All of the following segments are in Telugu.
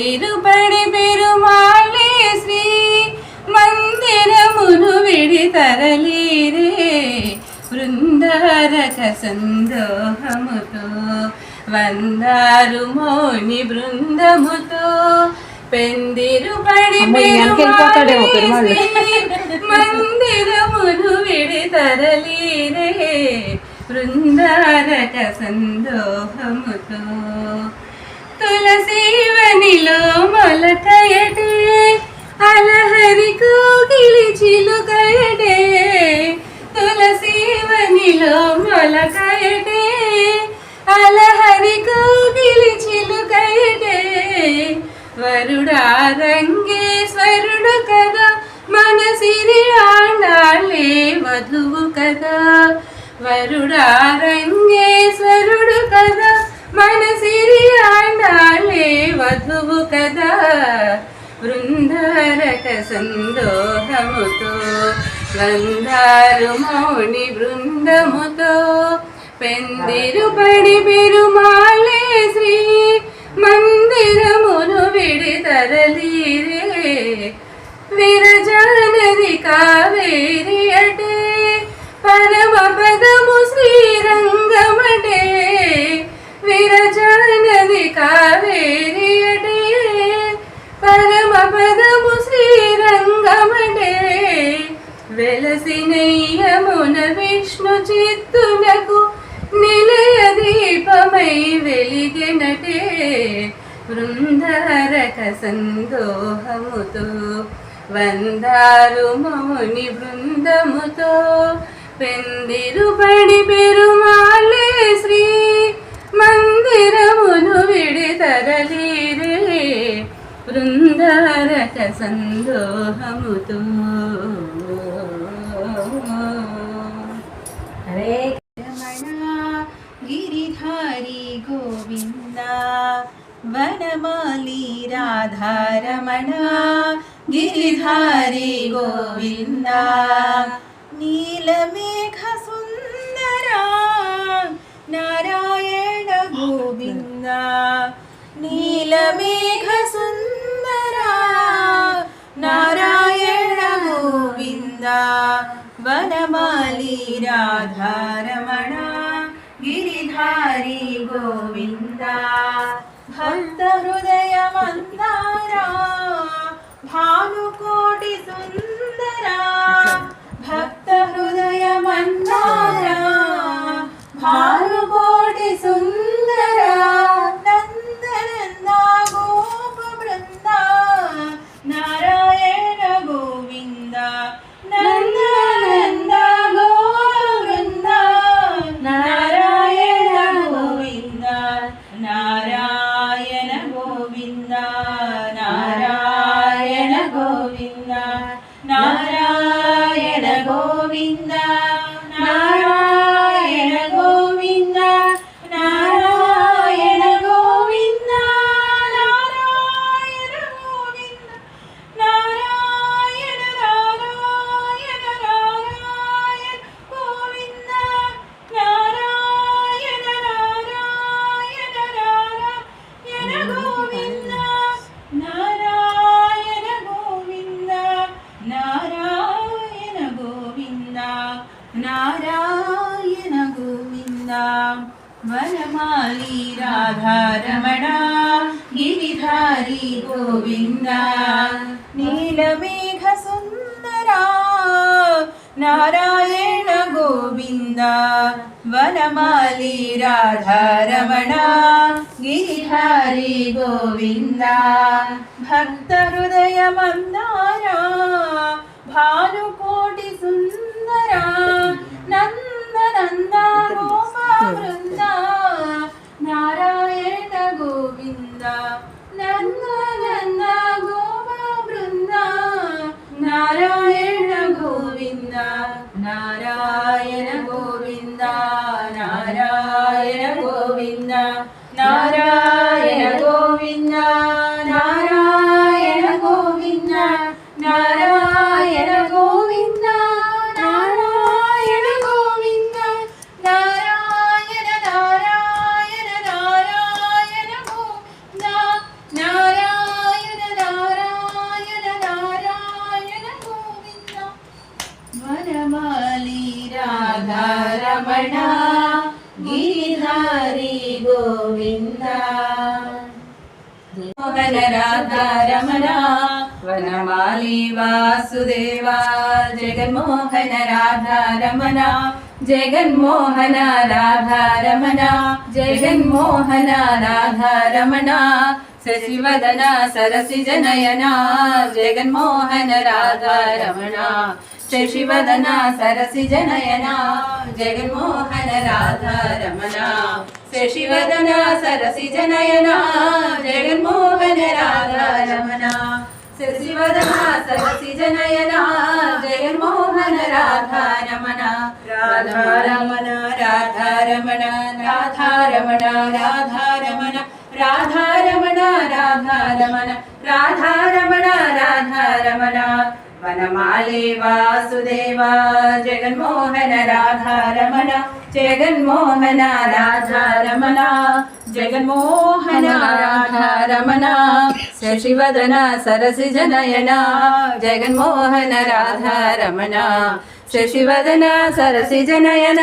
పెందిరుపడి పెరుమాళే శ్రీ మందిరమును విడి తరలీరే బృందారక సందోహముతో వందారు మోని బృందముతో వెళ్ళిపోతాడేమో పెరుమాళ్ళు. మందిరమును విడి తరలీరే బృందారక సందోహముతో తులసీవనిలో మొలకయటే అలహరి కోకిలి చిలుకయటే. తులసీవనిలో మొలకయటే అలహరి కోకిలి చిలుకయటే. వరుడా రంగేశ్వరుడు కదా మనసిరి ఆండాలే వధువు కదా. వరుడా రంగేశ్వరుడు కదా మన వధువు కదా. బృందారక సందోహముతో గంధారు మౌని బృందముతో పెందిరు పడి పెరుమాలే శ్రీ మందిరమును విడి తరలీరే విరజానది కావేరి అటే పరమ పదము శ్రీరంగమటే. విరజానది కావే పదము శ్రీరంగమటే వెలసినయ్యమున విష్ణు చిత్తునకు నిలయ దీపమై వెలిగినటే. బృందారక సందోహముతో వందారు మౌని బృందముతో పెందిరు పడి పెరుమాలే శ్రీ మందిరమును విడి తరలీరే బృందారక సందోహముతో హరే రమణ గిరిధారి గోవింద వనమాలి రాధారమణ గిరిధారి గోవింద నీలమేఘ సుందర నారాయణ గోవింద నీలమేఘ వనమాలి రాధారమణ గిరిధారి గోవింద భక్త హృదయ మందారా భానుకోటి సుందరా భక్త హృదయ నీలమేఘ సుందరా నారాయణ గోవింద వనమాలి రాధారమణ గిరిహారి గోవింద భక్త హృదయ మందారా భానుకోటి సుందరా నంద నంద గోపా బృంద నారాయణ గోవింద నందనంద గోపా బృంద నారాయణ గోవింద वन राधा रमणा। वनमाली वासुदेवा। जगन्मोहन, राधा रमणा। जगन्मोहन, राधा रमणा। जगन्मोहन, राधा रमणा। शशिवदना सरसी जनयना जगन्मोहन, राधा रमणा। शशिवदना सरसी जनयना जगन्मोहन, राधा रमणा। सेशिवदना सरसी जनयना जगन्मोहन रमणा। शिवशिवदना सरसि जनयना, जयमोहन राधा रमणा। राधा रमणा राधा रमणा राधा रमणा राधा रमणा। राधा रमणा राधा रमणा। राधा रमणा राधा रमणा। वनमाले वासुदेवा, जगन्मोहन राधा रमण, जगन्मोहन राधा रमण, जगन्मोहन राधा रमण। शशिवदन सरसिजनयन जगन्मोहन राधा रमण। शशिवदन सरसिजनयन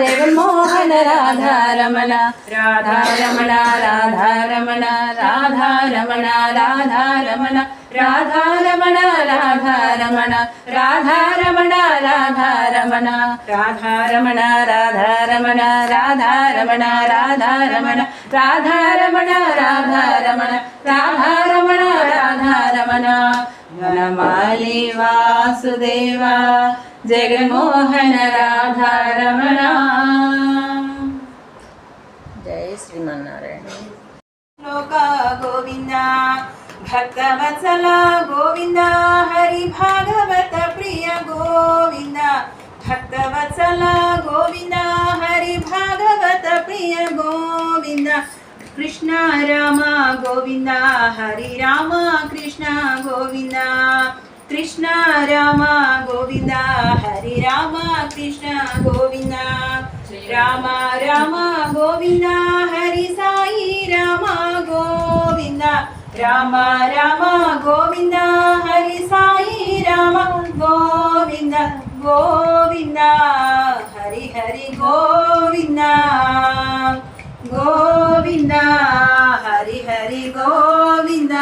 जगन्मोहन राधा रमण। राधा रमण राधा रमण राधा रमण राधा रमण। రాధా రమణ రాధా రమణ రాధా రమణ రాధా రమణ రాధా రమణ రాధా రమణ రాధా రమణ రాధా రమణ రాధా రమణ రాధా రమణ రాధా రమణ రాధా రమణ రాధా రమణ రాధా రమణ రాధా రమణ వనమాలి వాసుదేవా జగన్మోహన రాధా రమణ జై శ్రీమన్నారాయణ లోక గోవింద భక్తవత్సల గోవింద హరి భాగవత ప్రియ గోవింద భక్తవత్సల గోవింద హరి భాగవత ప్రియ గోవింద కృష్ణ రామ గోవింద హరి రామ కృష్ణ గోవింద కృష్ణ రామ గోవింద హరి రామ కృష్ణ గోవింద రామ రామ గోవింద హరి సాయి రామ రామ రామ గోవింద హరి సాయి రామ గోవింద గోవింద హరి హరి గోవింద గోవింద హరి హరి గోవింద.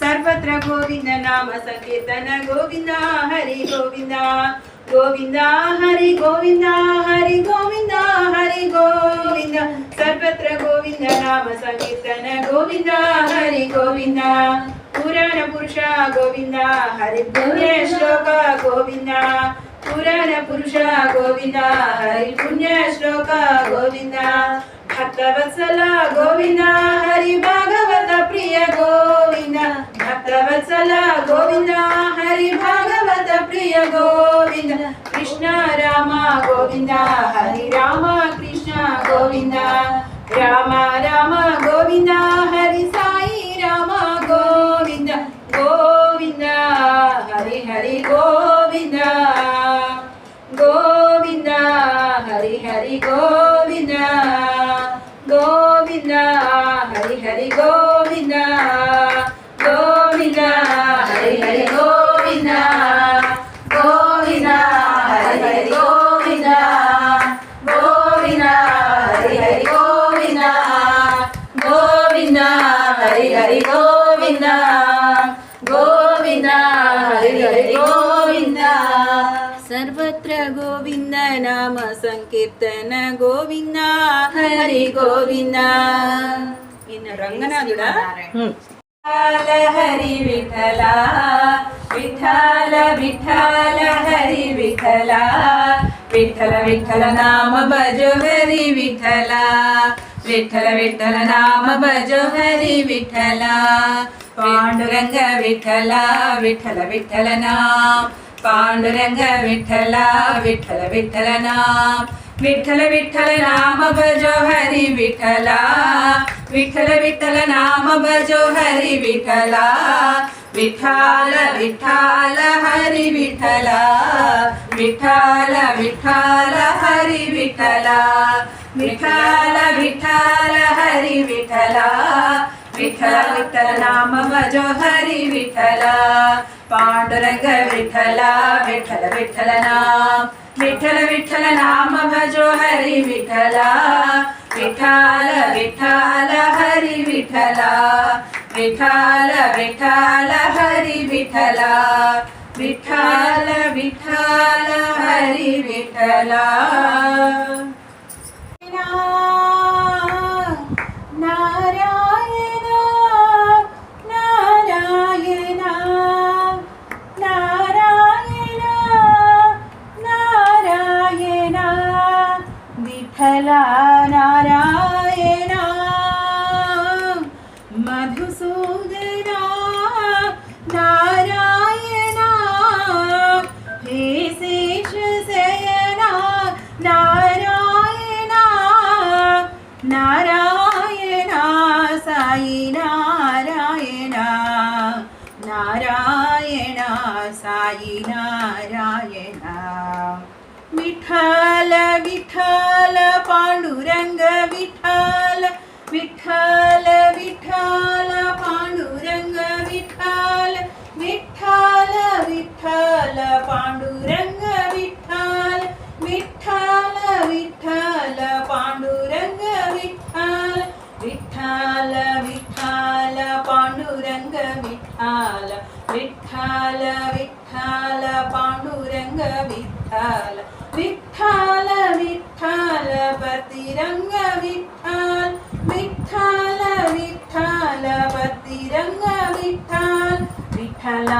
సర్వత్ర గోవింద నామ సంకీర్తన గోవింద హరి గోవింద. గోవింద హరి గోవింద హరి గోవింద హరి గోవింద. సర్వత్ర గోవింద నామ సంకీర్తన గోవింద హరి గోవింద. పురాణ పురుష గోవింద హరి పుణ్య శ్లోక గోవింద. పురాణ పురుష గోవింద హరి పుణ్య శ్లోక గోవింద. భక్తవత్సల గోవింద హరి భాగవత ప్రియ గోవింద. భక్తవత్సల గోవింద హరి భా ప్రియ గోవింద కృష్ణ రామ గోవింద హరి రామ కృష్ణ గోవింద రామ రామ గోవింద హరి సాయి రామ గోవింద గోవింద హరి హరి గోవింద గోవింద హరి హరి గో ಹರಿ ಗೋವಿಂದ ಇನ್ನು ರಂಗನಾಥುಡ ವಿಠಾಲ ಹರಿ ವಿಠಲ ವಿಠಾಲ ವಿಠಾಲ ಹರಿ ವಿಠಲ ವಿಠಲ ವಿಠಲ ನಾಮ ಭಜೋ ಹರಿ ವಿಠಲ ವಿಠಲ ವಿಠಲ ನಾಮ ಭಜೋ ಹರಿ ವಿಠಲ ಪಾಂಡುರಂಗ ವಿಠಲ ವಿಠಲ ವಿಠಲ ನಾಮ ಪಾಂಡುರಂಗ ವಿಠಲ ವಿಠಲ ವಿಠಲ ನಾಮ విఠల విఠల నామ భజో హరి విఠల. విఠల విఠల నామ భజో హరి విఠల. విఠాల విఠాల హరి విఠల. విఠాల విఠాల హరి విఠల. విఠాల విఠాల హరి విఠల. విఠల విఠల నామవ జోహరి విఠల. పాండురంగ విఠల విఠల విఠల నామ. విఠల విఠల నామ భజో హరి విఠల. విఠాల విఠాల హరి విఠల. విఠాల విఠాల హరి విఠల. విఠాల విఠాల హరి విఠలా. విఠల విఠల పాండురంగ విఠల విఠల విఠల పాండురంగ విఠల విఠల విఠల పాండురంగ విఠల విఠల విఠల పాండురంగ విఠల విఠల విఠల పతిరంగ విఠల విఠల విఠల పతిరంగ విఠల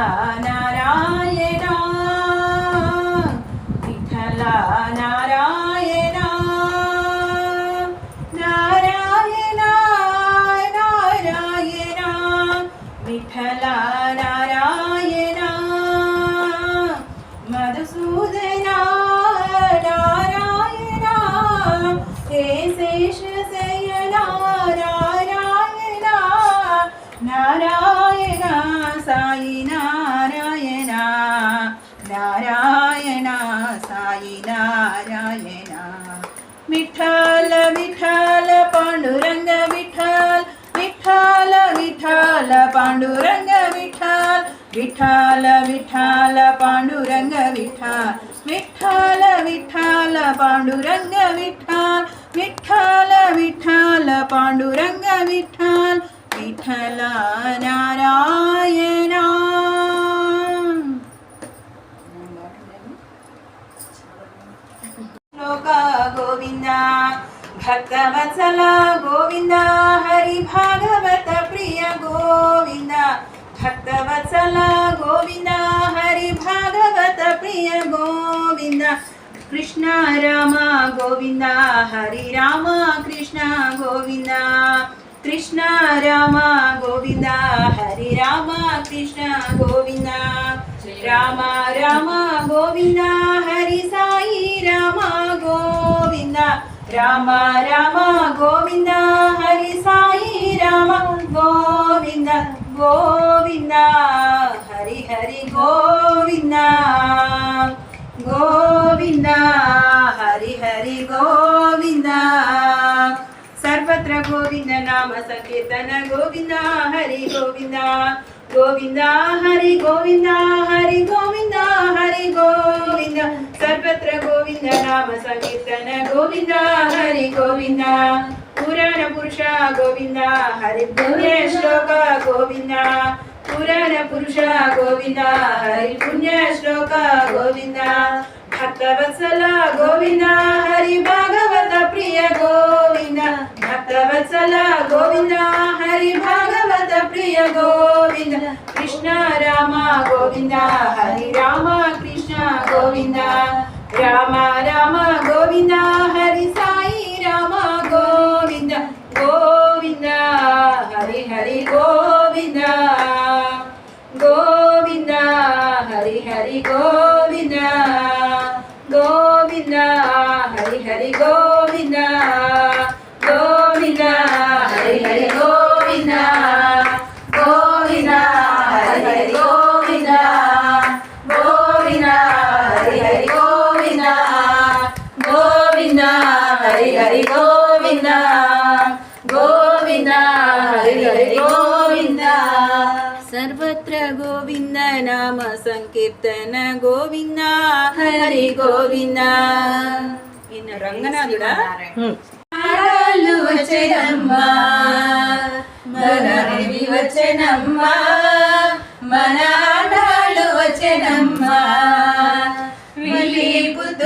విఠల పాండురంగ విఠల్ విఠల విఠల పాండురంగ విఠల్ విఠల విఠల పాండురంగ విఠల్ విఠల నారాయణ శ్లోక గోవింద భక్తవత్సల గోవింద హరి భాగవత ప్రియ గోవింద భక్తవత్సల గోవింద హరి భాగవత ప్రియ గోవింద. కృష్ణ రామ గోవింద హరి రామ కృష్ణ గోవింద. కృష్ణ రామ గోవింద హరి రామ కృష్ణ గోవింద. రామ రామ గోవింద హరి సాయి రామ గోవింద. రామ రామ గోవింద హరి సాయి రామ గోవింద గోవింద హరి హరి గోవింద గోవింద హరి హరి గోవింద. సర్వత్ర గోవింద నామ సంకీర్తన గోవింద హరి గోవింద. గోవింద హరి గోవింద హరి గోవింద హరి గోవింద. సర్వత్ర గోవింద నామ సంకీర్తన గోవింద హరి గోవింద. పురాణ పురుష గోవింద హరి పుణ్య శ్లోక గోవింద. పురాణ పురుష గోవింద హరి పుణ్య శ్లోక గోవింద. భక్తవత్సల గోవింద హరి భాగవత ప్రియ గోవింద. భక్తవత్సల గోవింద హరి భాగవత ప్రియ గోవింద కృష్ణ రామ గోవింద హరి రామ కృష్ణ గోవింద రామ రామ గోవింద. గోవింద నామ సంకీర్తన గోవింద హరి గోవింద ఈయన రంగనాథుడా ఆడాళ్ళు వచ్చేనమ్మా మనవి వచ్చేనమ్మా మన ఆడాళ్ళు వచ్చేనమ్మా వెళ్ళి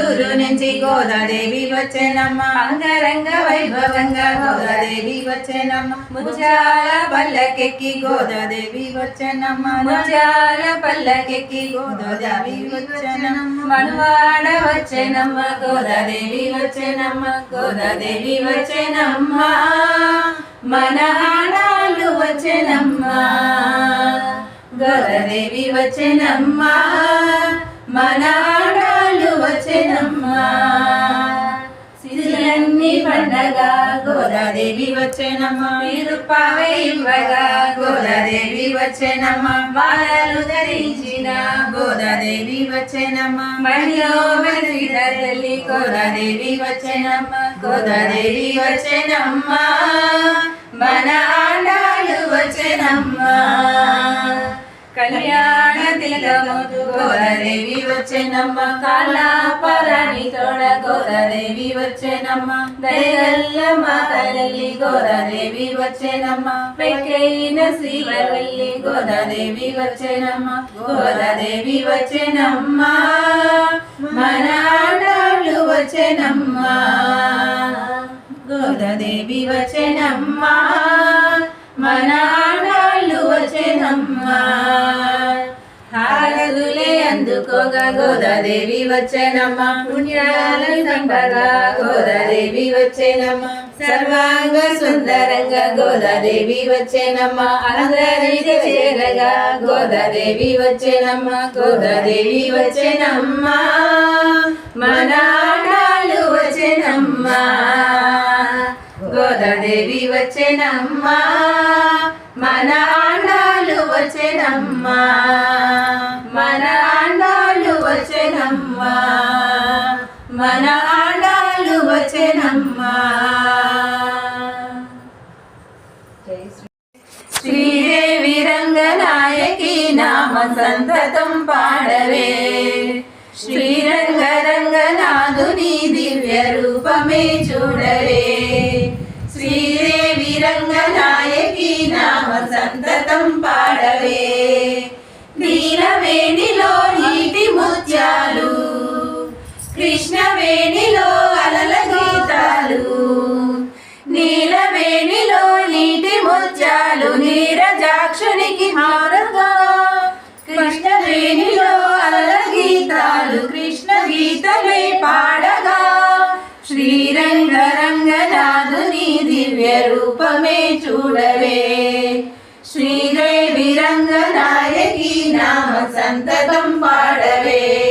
గుంటూరు నుంచి గోదాదేవి వచ్చేనమ్మ. అంగరంగ వైభవంగా గోదాదేవి వచ్చేనమ్మ. ముజాల పల్లకెక్కి గోదాదేవి వచ్చేనమ్మ. ముజాల పల్లకెక్కి గోదాదేవి వచ్చేనమ్మ. మనవాడ వచ్చేనమ్మ. గోదాదేవి వచ్చేనమ్మ. గోదాదేవి వచ్చేనమ్మ. మన ఆడాళ్ళు వచ్చేనమ్మ. గోదాదేవి వచ్చేనమ్మా. మన ఆడాళ్ళు వచ్చేనమ్మా. సిరులన్నీ పండగ గోదాదేవి వచ్చేనమ్మా. మీరు పావే ఇవ్వగా గోదాదేవి వచ్చేనమ్మా. మాలలు ధరించిన గోదాదేవి వచ్చేనమ్మా. మడిలో తల్లి గోదాదేవి వచ్చేనమ్మా. గోదాదేవి వచ్చేనమ్మా. మన ఆండాలు వచ్చేనమ్మా. కళ్యాణ తిలకముతు గోదాదేవి వచ్చేనమ్మ. కాళ్ళాపరాణి తోడ గోదాదేవి వచ్చేనమ్మ. దయగల్ల మా తల్లి గోదాదేవి వచ్చేనమ్మ. పెక్కైన శ్రీవల్లి గోదాదేవి వచ్చేనమ్మ. గోదాదేవి వచ్చేనమ్మ. మన ఆడాళ్ళు వచ్చేనమ్మా. గోదాదేవి వచ్చేనమ్మా. అందుకోగా గోదాదేవి వచ్చేనమ్మా. పుణ్యాల సంపగా గోదాదేవి వచ్చేనమ్మా. సర్వాంగ సుందరంగా గోదాదేవి వచ్చేనమ్మా. అందరికి చేరగా గోదాదేవి వచ్చేనమ్మా. గోదాదేవి వచ్చేనమ్మా. మనాడాలు ఆడాళ్ళు వచ్చేనమ్మా. గోదాదేవి వచ్చేనమ్మా. మనాడాలు వచ్చేనమ్మా. సంతతం పాడవే. శ్రీరంగరంగనాథుని దివ్య రూపమే చూడవే. శ్రీదేవి రంగనాయకి నామ సంతతం పాడవే. నీలవేణిలో నీటి ముత్యాలు కృష్ణవేణిలో అలల గీతాలు నీలవేణిలో నీటి ముత్యాలు నీరజాక్షునికి హారగా కృష్ణ గీతలే పాడగా శ్రీరంగ రంగనాథుని దివ్య రూపమే చూడవే. శ్రీదేవి రంగనాయకి నామ సంతతం పాడవే.